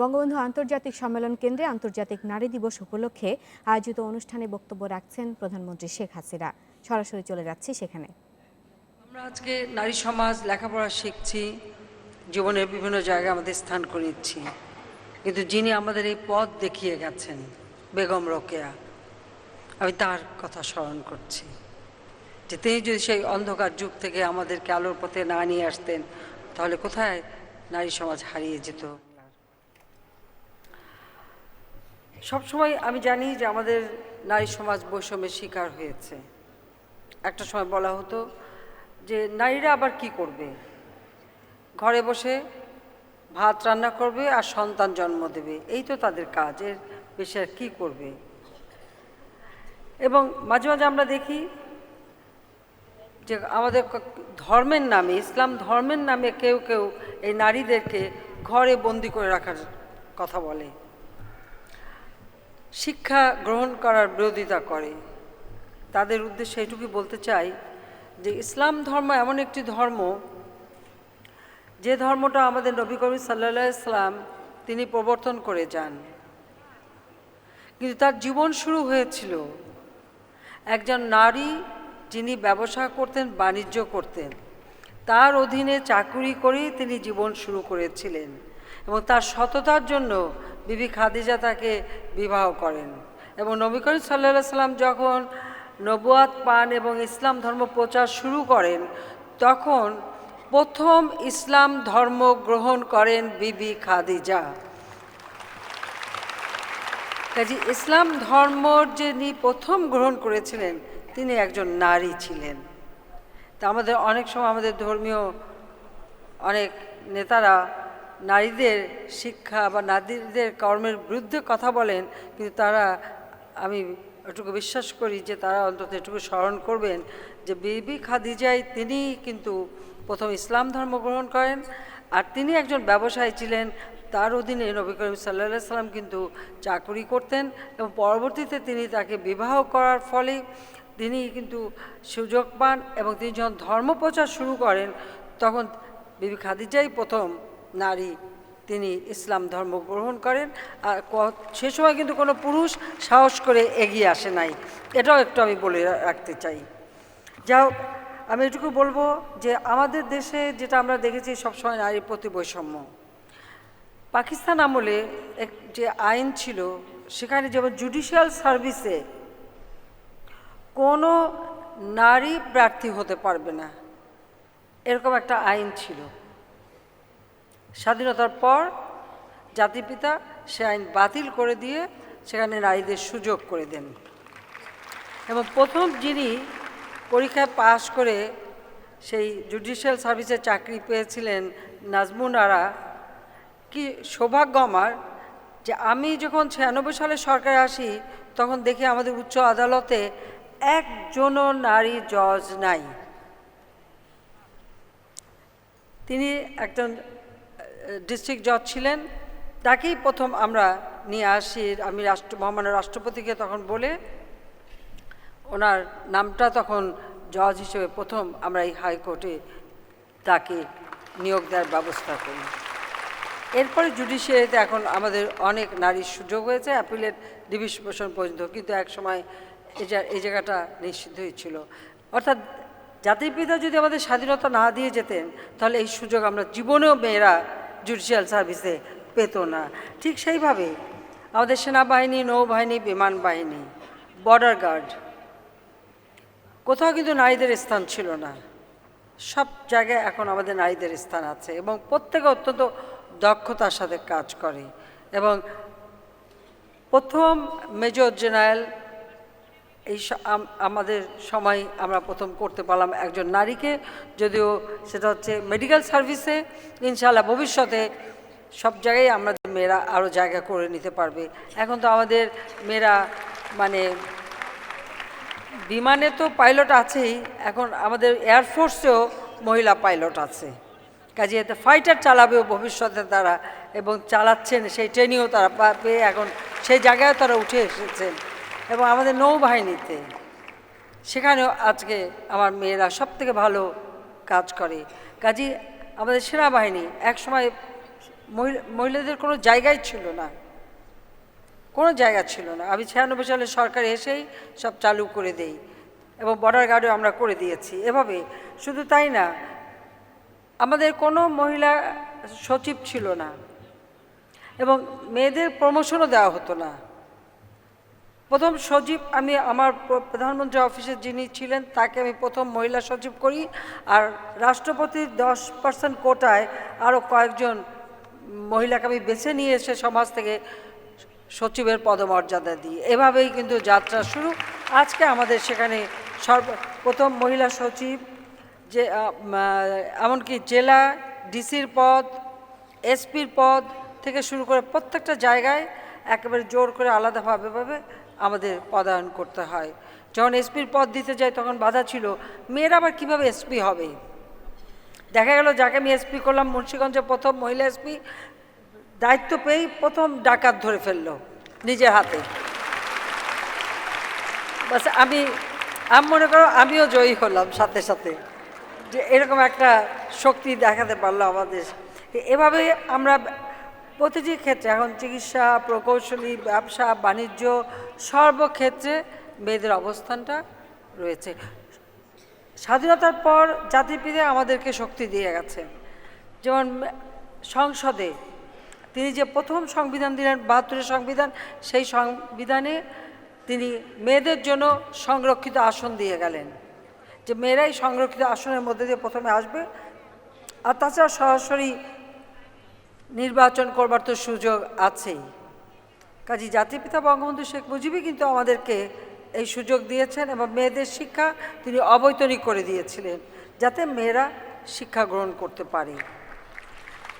বঙ্গবন্ধু আন্তর্জাতিক সম্মেলন কেন্দ্রে আন্তর্জাতিক নারী দিবস উপলক্ষে আয়োজিত অনুষ্ঠানে বক্তব্য রাখছেন প্রধানমন্ত্রী শেখ হাসিনা। সরাসরি চলে যাচ্ছি সেখানে। আমরা আজকে নারী সমাজ লেখাপড়া শিখছি, জীবনের বিভিন্ন জায়গায় আমাদের স্থান করে নিচ্ছি কিন্তু যিনি আমাদের এই পথ দেখিয়ে গেছেন, বেগম রোকেয়া, আমি তার কথা স্মরণ করছি। যে তিনি যদি সেই অন্ধকার যুগ থেকে আমাদেরকে আলোর পথে না নিয়ে আসতেন, তাহলে কোথায় নারী সমাজ হারিয়ে যেত? সবসময় আমি জানি যে আমাদের নারী সমাজ বৈষম্যের শিকার হয়েছে। একটা সময় বলা হতো যে নারীরা আবার কি করবে? ঘরে বসে ভাত রান্না করবে আর সন্তান জন্ম দেবে। এই তো তাদের কাজ, এর বেশি আর কী করবে? এবং মাঝে মাঝে আমরা দেখি যে আমাদের ধর্মের নামে, ইসলাম ধর্মের নামে কেউ কেউ এই নারীদেরকে ঘরে বন্দি করে রাখার কথা বলে। শিক্ষা গ্রহণ করার বিরোধিতা করে। তাদের উদ্দেশ্যে এটুকুই বলতে চাই যে, ইসলাম ধর্ম এমন একটি ধর্ম, যে ধর্মটা আমাদের নবী করিম সাল্লা ইসলাম তিনি প্রবর্তন করে যান। কিন্তু তার জীবন শুরু হয়েছিল। একজন নারী যিনি ব্যবসা করতেন, বাণিজ্য করতেন, তার অধীনে চাকুরি করেই তিনি জীবন শুরু করেছিলেন এবং তার সততার জন্য বিবি খাদিজা তাকে বিবাহ করেন। এবং নবী করিম সাল্লা সাল্লাম যখন নবুয়াত পান এবং ইসলাম ধর্ম প্রচার শুরু করেন, তখন প্রথম ইসলাম ধর্ম গ্রহণ করেন বিবি খাদিজা। কাজে ইসলাম ধর্ম যিনি প্রথম গ্রহণ করেছিলেন, তিনি একজন নারী ছিলেন। তা আমাদের অনেক সময় আমাদের ধর্মীয় অনেক নেতারা নারীদের শিক্ষা বা নারীদের কর্মের বিরুদ্ধে কথা বলেন, কিন্তু তারা, আমি এটুকু বিশ্বাস করি যে তারা অন্তত এটুকু স্মরণ করবেন যে বিবি খাদিজাই তিনি কিন্তু প্রথম ইসলাম ধর্ম গ্রহণ করেন, আর তিনি একজন ব্যবসায়ী ছিলেন। তার অধীনে নবী করিম সাল্লা সাল্লাম কিন্তু চাকরি করতেন এবং পরবর্তীতে তিনি তাকে বিবাহ করার ফলে তিনি কিন্তু সুযোগ পান এবং তিনি যখন ধর্ম প্রচার শুরু করেন, তখন বিবি খাদিজাই প্রথম নারী তিনি ইসলাম ধর্ম গ্রহণ করেন আর সে সময় কিন্তু কোনো পুরুষ সাহস করে এগিয়ে আসে নাই। এটাও একটু আমি বলে রাখতে চাই। যা হোক, আমি এটুকু বলব যে আমাদের দেশে যেটা আমরা দেখেছি সবসময় নারীর প্রতি বৈষম্য পাকিস্তান আমলে এক যে আইন ছিল, সেখানে যেমন জুডিশিয়াল সার্ভিসে কোনো নারী প্রার্থী হতে পারবে না, এরকম একটা আইন ছিল। স্বাধীনতার পর জাতিপিতা সে আইন বাতিল করে দিয়ে সেখানে নারীদের সুযোগ করে দেন। এবং প্রথম যিনি পরীক্ষায় পাশ করে সেই জুডিশিয়াল সার্ভিসে চাকরি পেয়েছিলেন নাজমুন আরা কি সৌভাগ্য আমার যে আমি যখন ছিয়ানব্বই সালে সরকারে আসি, তখন দেখি আমাদের উচ্চ আদালতে একজনও নারী জজ নাই। তিনি একজন ডিস্ট্রিক্ট জজ ছিলেন, তাকেই প্রথম আমরা নিয়ে আসি। আমি রাষ্ট্র, মহামান্য রাষ্ট্রপতিকে তখন বলে ওনার নামটা তখন জজ হিসেবে প্রথম আমরা এই হাইকোর্টে তাকে নিয়োগ দেওয়ার ব্যবস্থা করি। এরপরে জুডিশিয়ারিতে এখন আমাদের অনেক নারীর সুযোগ হয়েছে, অ্যাপিলেট ডিভিশন পর্যন্ত, কিন্তু এক সময় এই জায়গাটা নিশ্চিত ছিল অর্থাৎ জাতির পিতা যদি আমাদের স্বাধীনতা না দিয়ে যেতেন, তাহলে এই সুযোগ আমরা জীবনেও মেয়েরা জুডিশিয়াল সার্ভিসে পেত না। ঠিক সেইভাবে আমাদের সেনাবাহিনী, নৌবাহিনী, বিমান বাহিনী বর্ডার গার্ড কোথাও কিন্তু নারীদের স্থান ছিল না। সব জায়গায় এখন আমাদের নারীদের স্থান আছে এবং প্রত্যেকে অত্যন্ত দক্ষতার সাথে কাজ করে এবং প্রথম মেজর জেনারেল এই আমাদের সময় আমরা প্রথম করতে পারলাম একজন নারীকে, যদিও সেটা হচ্ছে মেডিকেল সার্ভিসে ইনশাআল্লাহ ভবিষ্যতে সব জায়গায় আমাদের মেয়েরা আরও জায়গা করে নিতে পারবে। এখন তো আমাদের মেয়েরা মানে বিমানে তো পাইলট আছেই, এখন আমাদের এয়ারফোর্সেও মহিলা পাইলট আছে। কাজে এতে ফাইটার চালাবেও ভবিষ্যতে তারা এবং চালাচ্ছেন, সেই ট্রেনিংও তারা পেয়ে এখন সেই জায়গায় তারা উঠে এসেছেন। এবং আমাদের নৌবাহিনীতে। সেখানেও আজকে আমার মেয়েরা সব থেকে ভালো কাজ করে। কাজে আমাদের সেনাবাহিনী এক সময় মহিলা- মহিলাদের কোনো জায়গাই ছিল না। কোনো জায়গা ছিল না। আমি ছিয়ানব্বই সালে সরকার এসেই সব চালু করে দেই এবং বর্ডার গার্ডও আমরা করে দিয়েছি। এভাবে শুধু তাই না, আমাদের কোনো মহিলা সচিব ছিল না এবং মেয়েদের প্রমোশনও দেওয়া হতো না। প্রথম সচিব আমি আমার প্রধানমন্ত্রী অফিসে যিনি ছিলেন, তাকে আমি প্রথম মহিলা সচিব করি। আর রাষ্ট্রপতির দশ পার্সেন্ট কোটায় আরও কয়েকজন মহিলাকে আমি বেছে নিয়ে এসে সমাজ থেকে সচিবের পদমর্যাদা দিই। এভাবেই কিন্তু যাত্রা শুরু। আজকে আমাদের সেখানে সর্ব প্রথম মহিলা সচিব যে এমনকি জেলা ডিসির পদ, এসপির পদ থেকে শুরু করে প্রত্যেকটা জায়গায় একেবারে জোর করে আলাদাভাবে ভাবে আমাদের পদায়ন করতে হয়। যখন এসপির পদ দিতে যাই তখন বাধা ছিল, মেয়েরা আবার কীভাবে এসপি হবে? দেখা গেল যাকে আমি এসপি করলাম, মুন্সীগঞ্জে প্রথম মহিলা এসপি দায়িত্ব পেয়েই প্রথম ডাকাত ধরে ফেলল নিজের হাতে। বাস, আমি আমি মনে করো আমিও জয়ী হলাম সাথে সাথে। যে এরকম একটা শক্তি দেখাতে পারল আমাদের। এভাবে আমরা প্রতিটি ক্ষেত্রে, এখন চিকিৎসা, প্রকৌশলী, ব্যবসা, বাণিজ্য, সর্বক্ষেত্রে মেয়েদের অবস্থানটা রয়েছে। স্বাধীনতার পর জাতির পিতা আমাদেরকে শক্তি দিয়ে গেছেন যেমন সংসদে তিনি যে প্রথম সংবিধান দিলেন, বাহাত্তরের সংবিধান, সেই সংবিধানে তিনি মেয়েদের জন্য সংরক্ষিত আসন দিয়ে গেলেন। যে মেয়েরাই সংরক্ষিত আসনের মধ্যে দিয়ে প্রথমে আসবে। আর তাছাড়া সরাসরি নির্বাচন করবার তো সুযোগ আছেই। কাজী জাতির পিতা বঙ্গবন্ধু শেখ মুজিবই কিন্তু আমাদেরকে এই সুযোগ দিয়েছেন এবং মেয়েদের শিক্ষা তিনি অবৈতনিক করে দিয়েছিলেন যাতে মেয়েরা শিক্ষা গ্রহণ করতে পারে।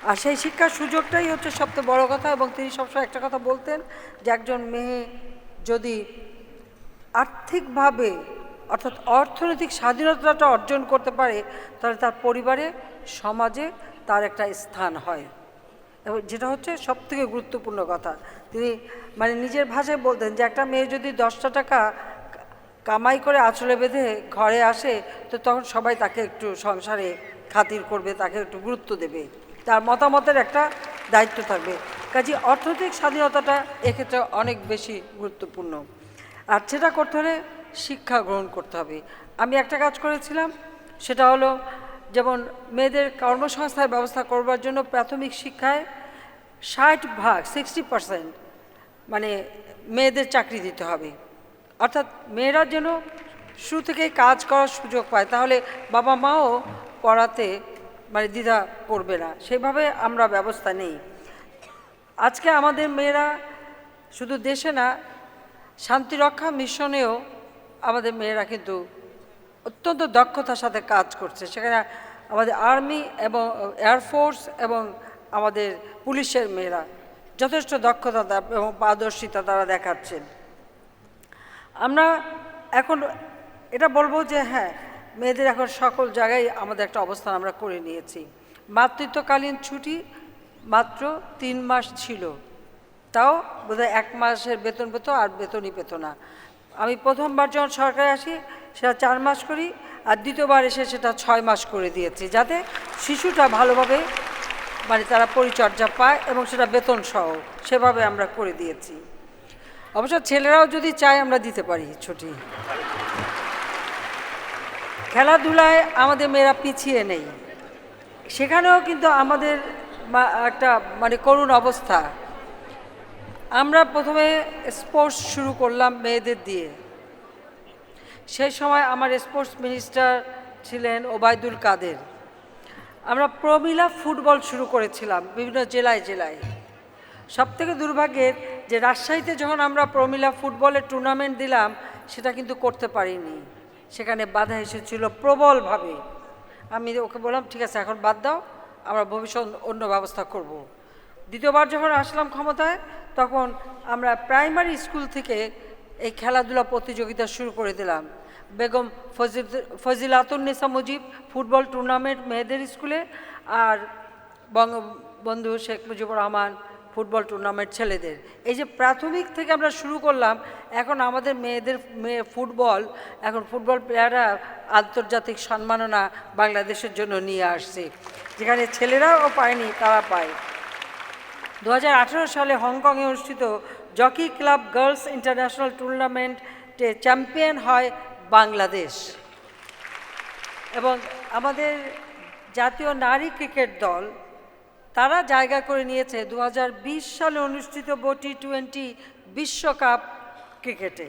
আর সেই শিক্ষার সুযোগটাই হচ্ছে সবচেয়ে বড় কথা এবং তিনি সবসময় একটা কথা বলতেন যে একজন মেয়ে যদি আর্থিকভাবে অর্থাৎ অর্থনৈতিক স্বাধীনতাটা অর্জন করতে পারে, তাহলে তার পরিবারে, সমাজে তার একটা স্থান হয়। যেটা হচ্ছে সব থেকে গুরুত্বপূর্ণ কথা। তিনি মানে নিজের ভাষায় বলতেন যে, একটা মেয়ে যদি দশটা টাকা কামাই করে আঁচলে বেঁধে ঘরে আসে, তো তখন সবাই তাকে একটু সংসারে খাতির করবে, তাকে একটু গুরুত্ব দেবে। তার মতামতের একটা দায়িত্ব থাকবে। কাজে অর্থনৈতিক স্বাধীনতাটা এক্ষেত্রে অনেক বেশি গুরুত্বপূর্ণ। আর সেটা করতে হলে শিক্ষা গ্রহণ করতে হবে। আমি একটা কাজ করেছিলাম, সেটা হলো যেমন মেয়েদের কর্মসংস্থার ব্যবস্থা করবার জন্য প্রাথমিক শিক্ষায় ষাট ভাগ সিক্সটি পার্সেন্ট মানে মেয়েদের চাকরি দিতে হবে। অর্থাৎ মেয়েরা যেন শুরু থেকেই কাজ করার সুযোগ পায়, তাহলে বাবা মাও পড়াতে মানে দ্বিধা করবে না। সেভাবে আমরা ব্যবস্থা নেই। আজকে আমাদের মেয়েরা শুধু দেশে না, শান্তিরক্ষা মিশনেও আমাদের মেয়েরা কিন্তু অত্যন্ত দক্ষতার সাথে কাজ করছে। সেখানে আমাদের আর্মি এবং এয়ারফোর্স এবং আমাদের পুলিশের মেয়েরা যথেষ্ট দক্ষতা এবং পারদর্শিতা তারা দেখাচ্ছেন। আমরা এখন, এটা বলব যে হ্যাঁ মেয়েদের এখন সকল জায়গায় আমাদের একটা অবস্থান আমরা করে নিয়েছি। মাতৃত্বকালীন ছুটি মাত্র তিন মাস ছিল। তাও বোধহয় এক মাসের বেতন পেতো আর বেতনই পেত না। আমি প্রথমবার যখন সরকারে আসি, সেটা চার মাস করি, আর দ্বিতীয়বার এসে সেটা ছয় মাস করে দিয়েছি, যাতে শিশুটা ভালোভাবে মানে তারা পরিচর্যা পায় এবং সেটা বেতন সহ সেভাবে আমরা করে দিয়েছি। অবশ্য ছেলেরাও যদি চায় আমরা দিতে পারি ছুটি। খেলাধুলায় আমাদের মেয়েরা পিছিয়ে নেই। সেখানেও কিন্তু আমাদের একটা মানে করুণ অবস্থা। আমরা প্রথমে স্পোর্টস শুরু করলাম মেয়েদের দিয়ে। সেই সময় আমার স্পোর্টস মিনিস্টার ছিলেন ওবায়দুল কাদের। আমরা প্রমিলা ফুটবল শুরু করেছিলাম বিভিন্ন জেলায় জেলায়। সব থেকে দুর্ভাগ্যের যে রাজশাহীতে যখন আমরা প্রমিলা ফুটবলের টুর্নামেন্ট দিলাম, সেটা কিন্তু করতে পারিনি। সেখানে বাধা এসেছিল প্রবলভাবে। আমি ওকে বললাম, ঠিক আছে, এখন বাদ দাও, আমরা ভবিষ্যৎ অন্য ব্যবস্থা করব। দ্বিতীয়বার যখন আসলাম ক্ষমতায়, তখন আমরা প্রাইমারি স্কুল থেকে এই খেলাধুলা প্রতিযোগিতা শুরু করে দিলাম। বেগম ফজিল ফজিলাতুন্নেসা মুজিব ফুটবল টুর্নামেন্ট মেয়েদের স্কুলে আর বঙ্গবন্ধু শেখ মুজিবুর রহমান ফুটবল টুর্নামেন্ট ছেলেদের। এই যে প্রাথমিক থেকে আমরা শুরু করলাম, এখন আমাদের মেয়েদের, মেয়ে ফুটবল, এখন ফুটবল প্লেয়াররা আন্তর্জাতিক সম্মাননা বাংলাদেশের জন্য নিয়ে আসছে। যেখানে ছেলেরাও পায়নি, তারা পায়। দু হাজার আঠেরো সালে হংকংয়ে অনুষ্ঠিত জকি ক্লাব গার্লস ইন্টারন্যাশনাল টুর্নামেন্টে চ্যাম্পিয়ন হয় বাংলাদেশ। এবং আমাদের জাতীয় নারী ক্রিকেট দল, তারা জায়গা করে নিয়েছে দু হাজার বিশ সালে অনুষ্ঠিত বটি টোয়েন্টি বিশ্বকাপ ক্রিকেটে।